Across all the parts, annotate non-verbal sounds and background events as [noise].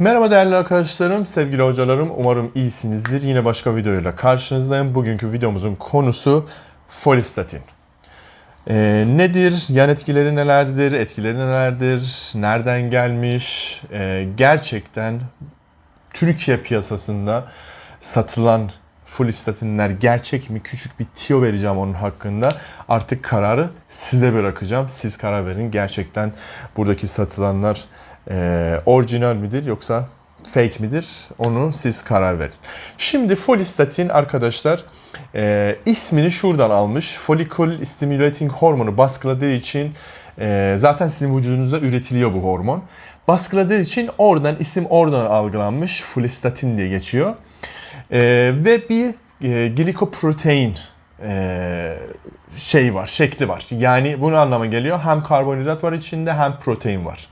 Merhaba değerli arkadaşlarım, sevgili hocalarım. Umarım iyisinizdir. Yine başka videoyla karşınızdayım. Bugünkü videomuzun konusu folistatin. Ee, nedir? Yan etkileri nelerdir? Etkileri nelerdir? Nereden gelmiş? Ee, gerçekten Türkiye piyasasında satılan folistatinler gerçek mi? Küçük bir tiyo vereceğim onun hakkında. Artık kararı size bırakacağım. Siz karar verin. Gerçekten buradaki satılanlar e, orijinal midir yoksa fake midir? Onu siz karar verin. Şimdi folistatin arkadaşlar e, ismini şuradan almış. Follicle stimulating hormonu baskıladığı için e, zaten sizin vücudunuzda üretiliyor bu hormon. Baskıladığı için oradan isim oradan algılanmış. Folistatin diye geçiyor. E, ve bir e, glikoprotein e, şey var, şekli var. Yani bunu anlama geliyor. Hem karbonhidrat var içinde hem protein var.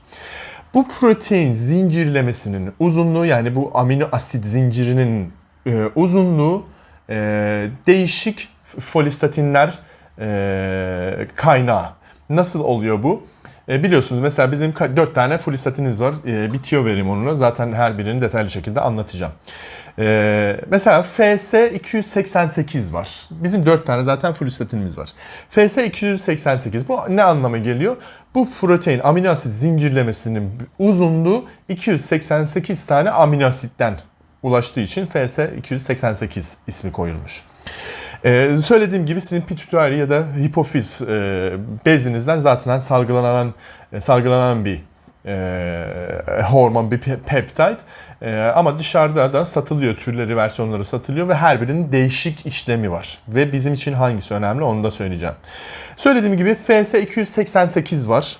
Bu protein zincirlemesinin uzunluğu yani bu amino asit zincirinin e, uzunluğu e, değişik folistatinler e, kaynağı. Nasıl oluyor bu? E, biliyorsunuz mesela bizim 4 tane folistatinimiz var. E, bir tiyo vereyim onunla. Zaten her birini detaylı şekilde anlatacağım. E, mesela FS 288 var. Bizim 4 tane zaten folistatinimiz var. FS 288 bu ne anlama geliyor? Bu protein amino asit zincirlemesinin uzunluğu 288 tane amino asitten ulaştığı için FS 288 ismi koyulmuş. Ee, söylediğim gibi sizin pituitary ya da hipofiz e, bezinizden zaten salgılanan e, salgılanan bir e, hormon, bir pe- peptide. E, ama dışarıda da satılıyor, türleri, versiyonları satılıyor ve her birinin değişik işlemi var. Ve bizim için hangisi önemli onu da söyleyeceğim. Söylediğim gibi FS 288 var.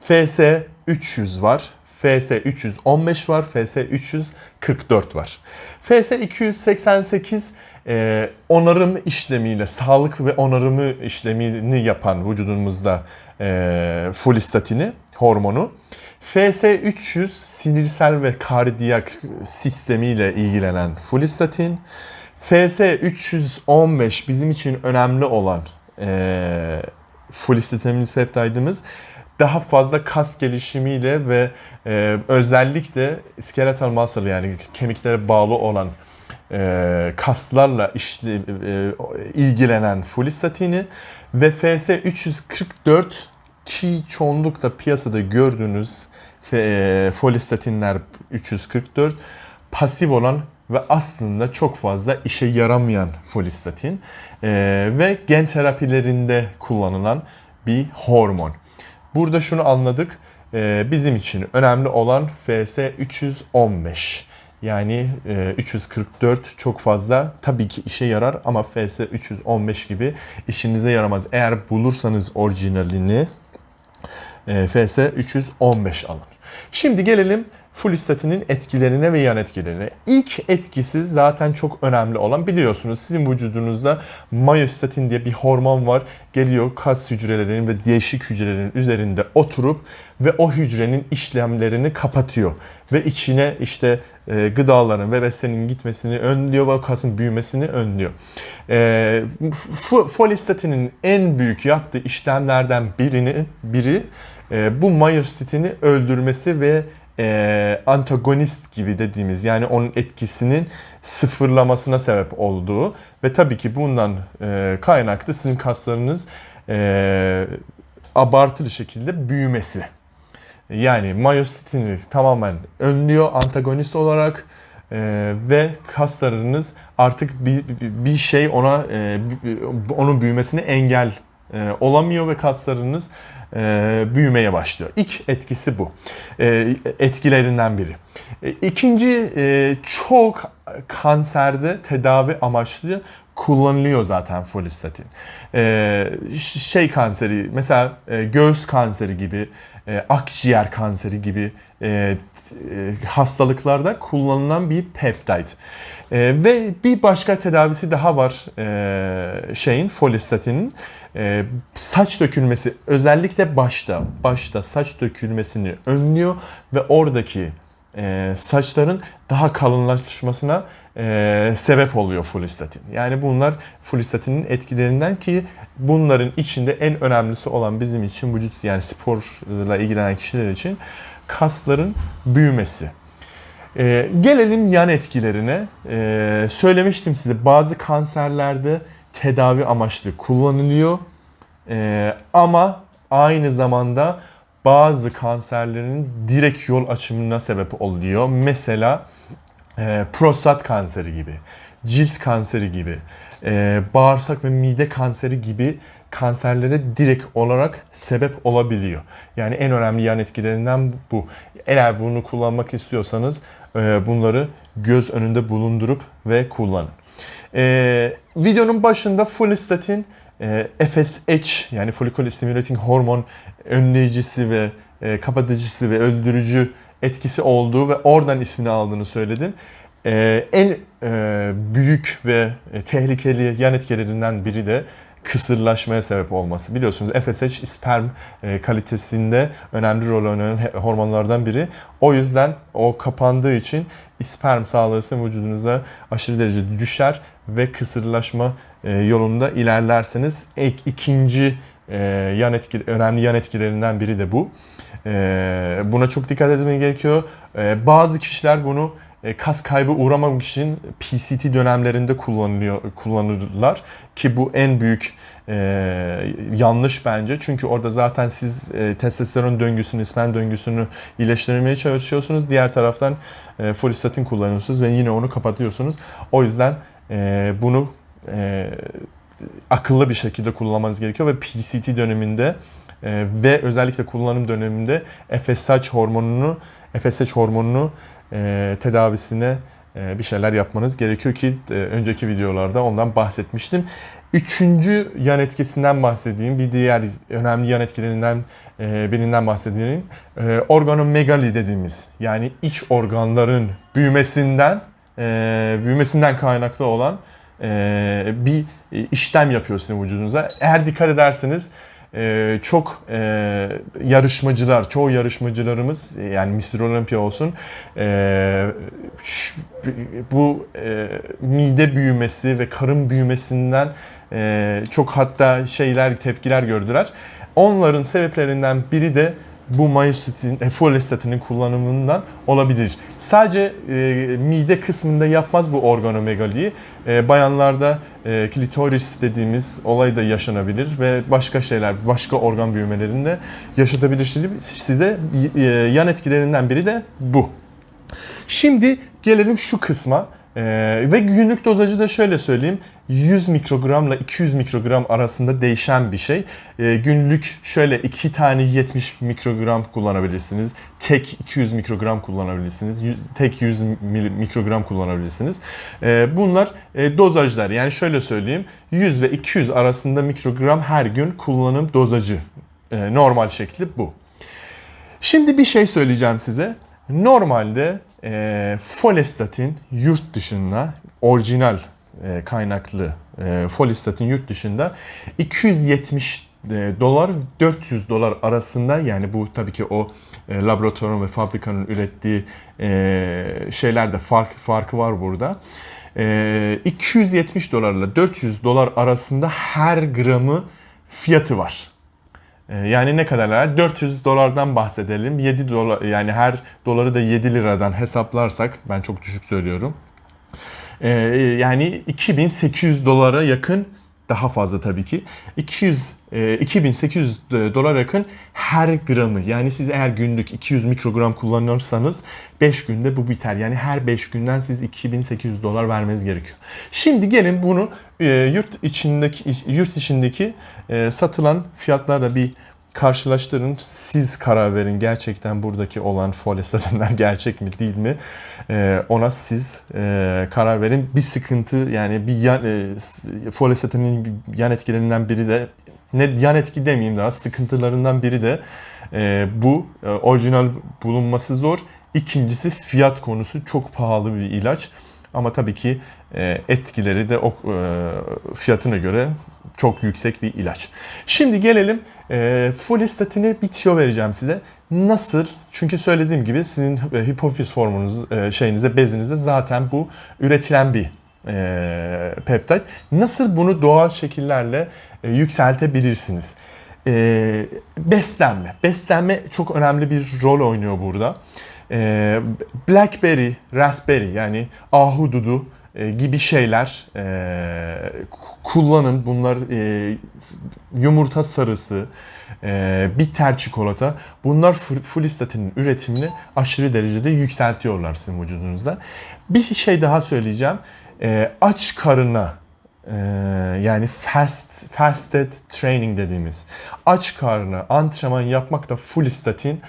FS 300 var. FS 315 var, FS 344 var. FS 288 e, onarım işlemiyle, sağlık ve onarımı işlemini yapan vücudumuzda e, folistatini, hormonu. FS 300 sinirsel ve kardiyak sistemiyle ilgilenen folistatin. FS 315 bizim için önemli olan e, folistatinimiz, peptidimiz daha fazla kas gelişimiyle ve e, özellikle skeletal muscle yani kemiklere bağlı olan e, kaslarla işli, e, ilgilenen folistatini ve FS 344 ki çoğunlukla piyasada gördüğünüz e, folistatinler 344 pasif olan ve aslında çok fazla işe yaramayan folistatin e, ve gen terapilerinde kullanılan bir hormon. Burada şunu anladık. e, bizim için önemli olan FS 315. Yani e, 344 çok fazla tabii ki işe yarar ama FS 315 gibi işinize yaramaz. Eğer bulursanız orijinalini e, FS 315 alın. Şimdi gelelim folistatinin etkilerine ve yan etkilerine. İlk etkisi zaten çok önemli olan biliyorsunuz sizin vücudunuzda myostatin diye bir hormon var. Geliyor kas hücrelerinin ve değişik hücrelerin üzerinde oturup ve o hücrenin işlemlerini kapatıyor. Ve içine işte e, gıdaların ve beslenin gitmesini önlüyor ve kasın büyümesini önlüyor. E, folistatinin en büyük yaptığı işlemlerden birini biri e, bu mayostitini öldürmesi ve e, antagonist gibi dediğimiz yani onun etkisinin sıfırlamasına sebep olduğu ve tabii ki bundan e, kaynaklı sizin kaslarınız e, abartılı şekilde büyümesi. Yani mayostitini tamamen önlüyor antagonist olarak e, ve kaslarınız artık bir, bir- şey ona e, onun büyümesine engel e, olamıyor ve kaslarınız e, büyümeye başlıyor. İlk etkisi bu. E, etkilerinden biri. E, ikinci e, çok kanserde tedavi amaçlı kullanılıyor zaten folistatin. E, şey kanseri mesela e, göğüs kanseri gibi, e, akciğer kanseri gibi e, e, hastalıklarda kullanılan bir peptide. E, ve bir başka tedavisi daha var e, şeyin folistatinin. E, saç dökülmesi özellikle başta başta saç dökülmesini önlüyor ve oradaki e, saçların daha kalınlaşmasına e, sebep oluyor folistatin. Yani bunlar folistatinin etkilerinden ki bunların içinde en önemlisi olan bizim için vücut yani sporla ilgilenen kişiler için kasların büyümesi. Ee, gelelim yan etkilerine. Ee, söylemiştim size bazı kanserlerde tedavi amaçlı kullanılıyor. Ee, ama aynı zamanda bazı kanserlerin direkt yol açımına sebep oluyor. Mesela e, prostat kanseri gibi, cilt kanseri gibi, e, bağırsak ve mide kanseri gibi kanserlere direkt olarak sebep olabiliyor. Yani en önemli yan etkilerinden bu. Eğer bunu kullanmak istiyorsanız e, bunları göz önünde bulundurup ve kullanın. E, videonun başında Fulistatin FSH yani follicle stimulating hormon önleyicisi ve e, kapatıcısı ve öldürücü etkisi olduğu ve oradan ismini aldığını söyledim. E, en e, büyük ve e, tehlikeli yan etkilerinden biri de kısırlaşmaya sebep olması. Biliyorsunuz FSH sperm e, kalitesinde önemli rol oynayan hormonlardan biri. O yüzden o kapandığı için sperm sağlığı sizin vücudunuza aşırı derecede düşer ve kısırlaşma e, yolunda ilerlerseniz ek, ikinci e, yan etki, önemli yan etkilerinden biri de bu. Buna çok dikkat etmeye gerekiyor. Bazı kişiler bunu kas kaybı uğramamak için PCT dönemlerinde kullanılıyor kullanırlar ki bu en büyük e, yanlış bence çünkü orada zaten siz e, testosteron döngüsünü, sperm döngüsünü iyileştirmeye çalışıyorsunuz. Diğer taraftan e, folistatin kullanıyorsunuz ve yine onu kapatıyorsunuz. O yüzden e, bunu e, akıllı bir şekilde kullanmanız gerekiyor ve PCT döneminde e, ve özellikle kullanım döneminde FSH hormonunu FSH hormonunu e, tedavisine e, bir şeyler yapmanız gerekiyor ki e, önceki videolarda ondan bahsetmiştim. Üçüncü yan etkisinden bahsedeyim. Bir diğer önemli yan etkilerinden e, birinden bahsedeyim. E, organomegali dediğimiz yani iç organların büyümesinden e, büyümesinden kaynaklı olan e, bir işlem yapıyor sizin vücudunuza. Eğer dikkat ederseniz e, çok e, yarışmacılar, çoğu yarışmacılarımız yani Mr. Olympia olsun e, bu e, mide büyümesi ve karın büyümesinden e, çok hatta şeyler tepkiler gördüler. Onların sebeplerinden biri de bu myostatin, e, folistatinin kullanımından olabilir. Sadece e, mide kısmında yapmaz bu organomegaliyi. E, bayanlarda e, klitoris dediğimiz olay da yaşanabilir ve başka şeyler, başka organ büyümelerinde yaşatabilir. Size e, yan etkilerinden biri de bu. Şimdi gelelim şu kısma. Ee, ve günlük dozajı da şöyle söyleyeyim. 100 mikrogramla 200 mikrogram arasında değişen bir şey. Ee, günlük şöyle iki tane 70 mikrogram kullanabilirsiniz. Tek 200 mikrogram kullanabilirsiniz. Yüz- tek 100 mil- mikrogram kullanabilirsiniz. Ee, bunlar e, dozajlar. Yani şöyle söyleyeyim. 100 ve 200 arasında mikrogram her gün kullanım dozajı. Ee, normal şekli bu. Şimdi bir şey söyleyeceğim size. Normalde e, folistatin yurt dışında orijinal e, kaynaklı e, folistatin yurt dışında 270 e, dolar 400 dolar arasında yani bu tabii ki o e, laboratuvarın ve fabrikanın ürettiği e, şeylerde fark farkı var burada. E, 270 dolarla 400 dolar arasında her gramı fiyatı var. Ee, Yani ne kadar? 400 dolardan bahsedelim. 7 dolar yani her doları da 7 liradan hesaplarsak ben çok düşük söylüyorum. Ee, yani 2800 dolara yakın daha fazla tabii ki. 200 e, 2800 dolar yakın her gramı. Yani siz eğer günlük 200 mikrogram kullanırsanız 5 günde bu biter. Yani her 5 günden siz 2800 dolar vermeniz gerekiyor. Şimdi gelin bunu e, yurt içindeki yurt içindeki e, satılan fiyatlarla bir karşılaştırın. Siz karar verin gerçekten buradaki olan folistatinler [laughs] gerçek mi değil mi? Ee, ona siz e, karar verin. Bir sıkıntı yani bir yan, e, bir yan etkilerinden biri de ne yan etki demeyeyim daha sıkıntılarından biri de e, bu e, orijinal bulunması zor. İkincisi fiyat konusu çok pahalı bir ilaç. Ama tabii ki e, etkileri de o e, fiyatına göre çok yüksek bir ilaç. Şimdi gelelim e, folistatine bir tiyo vereceğim size. Nasıl? Çünkü söylediğim gibi sizin e, hipofiz formunuz e, şeyinizde bezinizde zaten bu üretilen bir e. Nasıl bunu doğal şekillerle yükseltebilirsiniz? Beslenme. Beslenme çok önemli bir rol oynuyor burada. E, blackberry, raspberry yani ahududu e, gibi şeyler e, kullanın. Bunlar e, yumurta sarısı, e, bitter çikolata. Bunlar fulistatinin üretimini aşırı derecede yükseltiyorlar sizin vücudunuzda. Bir şey daha söyleyeceğim. E, aç karına e, yani fast fasted training dediğimiz aç karnına antrenman yapmak da fulistatin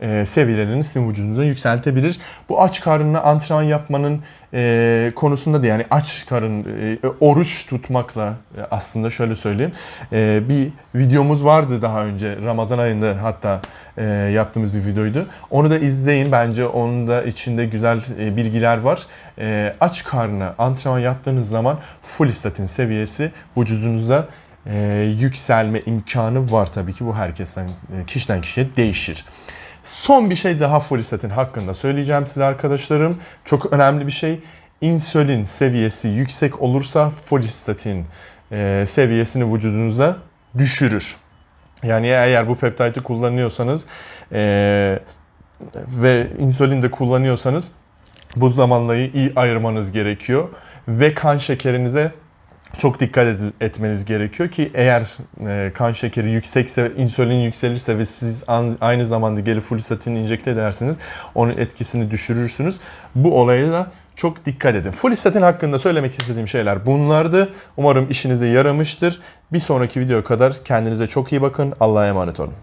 e, seviyelerini sizin vücudunuza yükseltebilir. Bu aç karnına antrenman yapmanın e, konusunda da yani aç karın e, oruç tutmakla e, aslında şöyle söyleyeyim. E, bir videomuz vardı daha önce Ramazan ayında hatta e, yaptığımız bir videoydu. Onu da izleyin bence onun da içinde güzel e, bilgiler var. E, aç karnına antrenman yaptığınız zaman fulistatin seviyesi vücudunuzda e, yükselme imkanı var tabii ki bu herkesten e, kişiden kişiye değişir. Son bir şey daha folistatin hakkında söyleyeceğim size arkadaşlarım. Çok önemli bir şey. İnsülin seviyesi yüksek olursa folistatin e, seviyesini vücudunuza düşürür. Yani eğer bu peptidi kullanıyorsanız e, ve insülin de kullanıyorsanız bu zamanlayı iyi ayırmanız gerekiyor. Ve kan şekerinize çok dikkat ed- etmeniz gerekiyor ki eğer e, kan şekeri yüksekse, insülin yükselirse ve siz an- aynı zamanda gelip fulistatin injekte edersiniz, onun etkisini düşürürsünüz. Bu olaya da çok dikkat edin. Fulistatin hakkında söylemek istediğim şeyler bunlardı. Umarım işinize yaramıştır. Bir sonraki video kadar kendinize çok iyi bakın. Allah'a emanet olun.